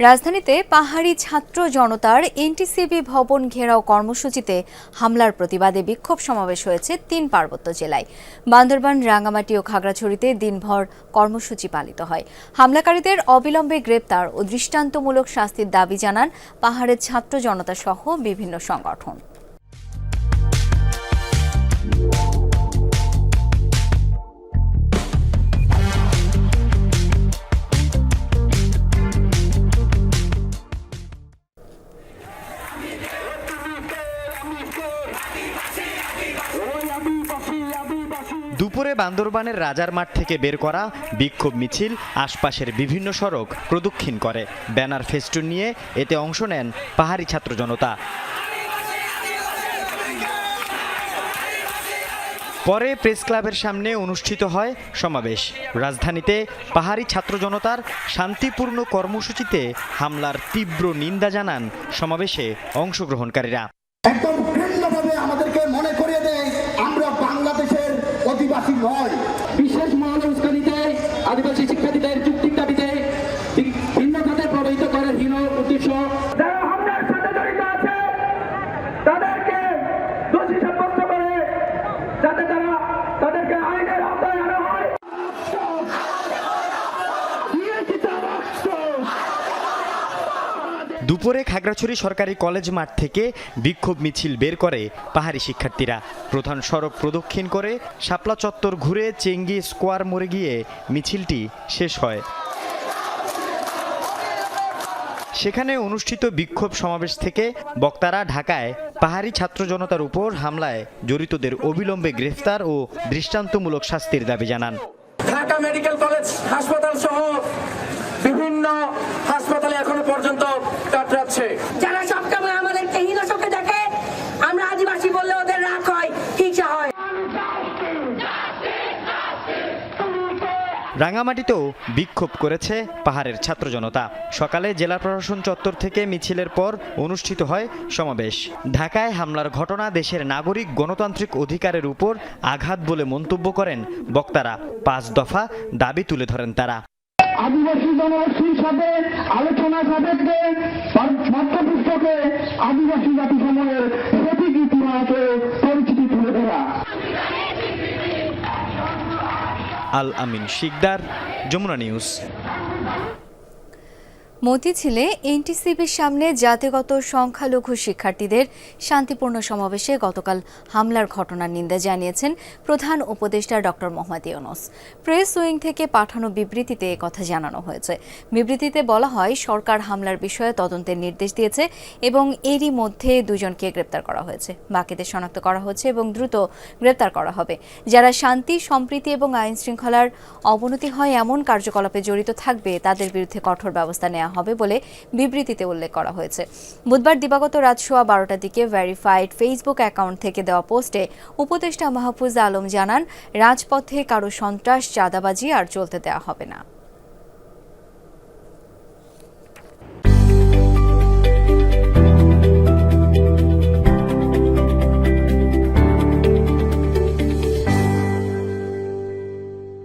রাজধানীতে পাহাড়ি ছাত্র জনতার এনটিসিবি ভবন ঘেরাও কর্মসূচিতে হামলার প্রতিবাদে বিক্ষোভ সমাবেশ হয়েছে তিন পার্বত্য জেলায়। বান্দরবান রাঙামাটি ও খাগড়াছড়িতে দিনভর কর্মসূচি পালিত হয়। হামলাকারীদের অবিলম্বে গ্রেপ্তার ও দৃষ্টান্তমূলক শাস্তির দাবি জানান পাহাড়ের ছাত্র জনতা সহ বিভিন্ন সংগঠন। দুপুরে বান্দরবানের রাজার মাঠ থেকে বের করা বিক্ষোভ মিছিল আশপাশের বিভিন্ন সড়ক প্রদক্ষিণ করে। ব্যানার ফেস্টুন নিয়ে এতে অংশ নেন পাহাড়ি ছাত্র জনতা। পরে প্রেস ক্লাবের সামনে অনুষ্ঠিত হয় সমাবেশ। রাজধানীতে পাহাড়ি ছাত্র জনতার শান্তিপূর্ণ কর্মসূচিতে হামলার তীব্র নিন্দা জানান সমাবেশে অংশগ্রহণকারীরা। একদম আমাদেরকে মনে করিয়ে Bacilói. Bichas malas, os canitei, a diversidade que pede দুপুরে খাগড়াছড়ি সরকারি কলেজ মাঠ থেকে বিক্ষোভ মিছিল বের করে পাহাড়ি শিক্ষার্থীরা। প্রধান সড়ক প্রদক্ষিণ করে শাপলা চত্বর ঘুরে চেঙ্গি স্কোয়ার মোড়ে গিয়ে মিছিলটি শেষ হয়। সেখানে অনুষ্ঠিত বিক্ষোভ সমাবেশ থেকে বক্তারা ঢাকায় পাহাড়ি ছাত্র জনতার উপর হামলায় জড়িতদের অবিলম্বে গ্রেফতার ও দৃষ্টান্তমূলক শাস্তির দাবি জানান। ঢাকা মেডিকেল কলেজ, হাসপাতাল রাঙামাটিতেও বিক্ষোভ করেছে পাহাড়ের ছাত্র জনতা। সকালে জেলা প্রশাসন চত্বর থেকে মিছিলের পর অনুষ্ঠিত হয় সমাবেশ। ঢাকায় হামলার ঘটনা দেশের নাগরিক গণতান্ত্রিক অধিকারের উপর আঘাত বলে মন্তব্য করেন বক্তারা। পাঁচ দফা দাবি তুলে ধরেন তারা। আদিবাসী জনগোষ্ঠীর সাথে আলোচনা সাপেক্ষে পাঠ্যপুস্তকে আদিবাসী ও পরিচিতি তুলে ধরা আল আমিন শিকদার যমুনা নিউজ। মতিঝিলে এনটিসিবির সামনে জাতিগত সংখ্যালঘু শিক্ষার্থীদের শান্তিপূর্ণ সমাবেশে গতকাল হামলার ঘটনার নিন্দা জানিয়েছেন প্রধান উপদেষ্টা doctor Mohammad Yunus. Press wing থেকে পাঠানো বিবৃতিতে কথা জানানো হয়েছে। বিবৃতিতে বলা হয়, সরকার হামলার বিষয়ে তদন্তের নির্দেশ দিয়েছে এবং এরই মধ্যে দুজনকে গ্রেপ্তার করা হয়েছে। বাকিদের শনাক্ত করা হচ্ছে এবং দ্রুত গ্রেপ্তার করা হবে। যারা শান্তি, সম্প্রীতি এবং আইন শৃঙ্খলার অবনতি হয় এমন কার্যকলাপে জড়িত থাকবে, তাদের বিরুদ্ধে কঠোর ব্যবস্থা নেওয়া হবে বলে বিবৃতিতে উল্লেখ করা হয়েছে। বুধবার দিবাগত রাত সোয়া বারোটার দিকে ভেরিফাইড ফেসবুক অ্যাকাউন্ট থেকে দেওয়া পোস্টে উপদেষ্টা মাহফুজ আলম জানান, রাজপথে কারও সন্ত্রাস, চাঁদাবাজি আর চলতে দেওয়া হবে না।